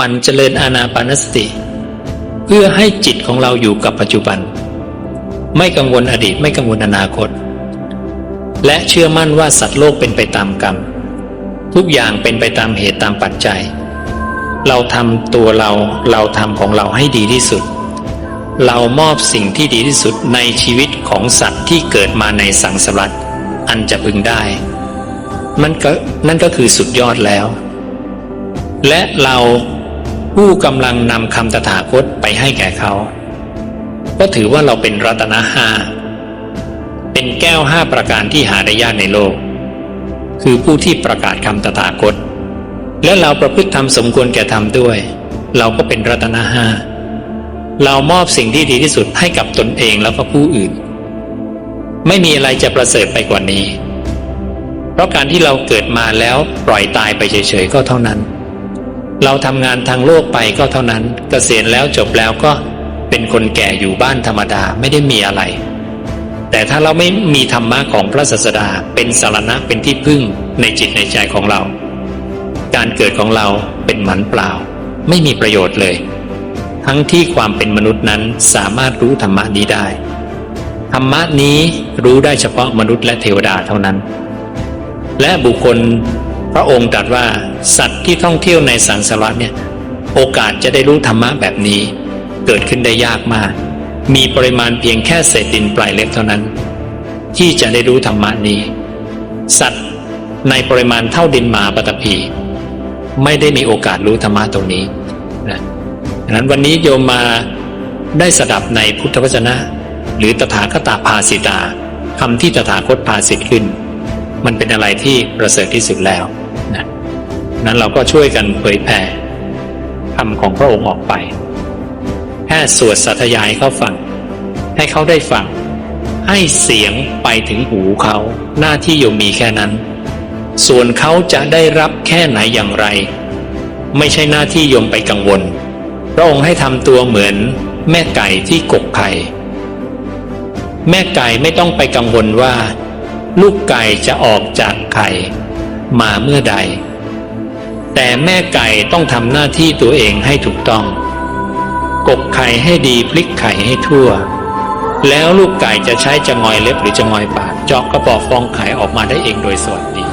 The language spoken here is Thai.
มันเจริญอานาปานสติ เพื่อให้จิตของเราอยู่กับปัจจุบัน ไม่กังวลอดีตไม่กังวลอนาคต และเชื่อมั่นว่าสัตว์โลกเป็นไปตามกรรม ทุกอย่างเป็นไปตามเหตุตามปัจจัย เราทำตัวเราเราทำของเราให้ดีที่สุด เรามอบสิ่งที่ดีที่สุดในชีวิตของสัตว์ที่เกิดมาในสังสารวัฏอันจะพึงได้มันก็นั่นก็คือสุดยอดแล้ว และเรา ผู้กำลังนำคำตถาคตไปให้แก่เขา ก็ถือว่าเราเป็นรัตนะห้า เป็นแก้วห้าประการที่หาได้ยากในโลก คือผู้ที่ประกาศคำตถาคต และเราประพฤติธรรมสมควรแก่ธรรมด้วย เราก็เป็นรัตนะห้า เรามอบสิ่งที่ดีที่สุดให้กับตนเองแล้วก็ผู้อื่น ไม่มีอะไรจะประเสริฐไปกว่านี้ เพราะการที่เราเกิดมาแล้วปล่อยตายไปเฉยๆก็เท่านั้น เราทำงานทางโลกไปก็เท่านั้นเกษียณแล้วจบแล้วก็เป็นคนแก่อยู่บ้านธรรมดาไม่ได้มีอะไร แต่ถ้าเราไม่มีธรรมะของพระศาสดาเป็นสารณะเป็นที่พึ่งในจิตในใจของเรา การเกิดของเราเป็นหมันเปล่า ไม่มีประโยชน์เลย ทั้งที่ความเป็นมนุษย์นั้นสามารถรู้ธรรมะนี้ได้ธรรมะนี้รู้ได้เฉพาะมนุษย์และเทวดาเท่านั้น และบุคคล พระองค์ตรัสว่าสัตว์ที่ท่องเที่ยวในสังสารวัฏเนี่ยโอกาสจะได้รู้ธรรมะแบบนี้ เกิดขึ้นได้ยากมาก มีปริมาณเพียงแค่เศษดินปลายเล็บเท่านั้น ที่จะได้รู้ธรรมะนี้ สัตว์ในปริมาณเท่าดินหมาปตพีไม่ได้มีโอกาสรู้ธรรมะตรงนี้นะดังนั้นวันนี้โยมมาได้สดับในพุทธวจนะ หรือตถาคตาภาสิตาคำที่ตถาคตภาสิทธิ์ขึ้น มันเป็นอะไรที่ประเสริฐที่สุดแล้ว นั้นเราก็ช่วยกันเผยแผ่คำของพระองค์ออกไป แค่สวดสัตยายเขาฟัง ให้เขาได้ฟัง ให้เสียงไปถึงหูเขาหน้าที่โยมมีแค่นั้น ส่วนเขาจะได้รับแค่ไหนอย่างไร ไม่ใช่หน้าที่โยมไปกังวล พระองค์ให้ทำตัวเหมือนแม่ไก่ที่กกไข่แม่ไก่ไม่ต้องไปกังวลว่า ลูกไก่จะออกจากไข่มาเมื่อใด แต่แม่ไก่ต้องทำหน้าที่ตัวเองให้ถูกต้อง กกไข่ให้ดีพลิกไข่ให้ทั่ว แล้วลูกไก่จะใช้จะงอยเล็บหรือจะงอยปากเจาะกระบอกฟองไข่ออกมาได้เองโดยสวัสดี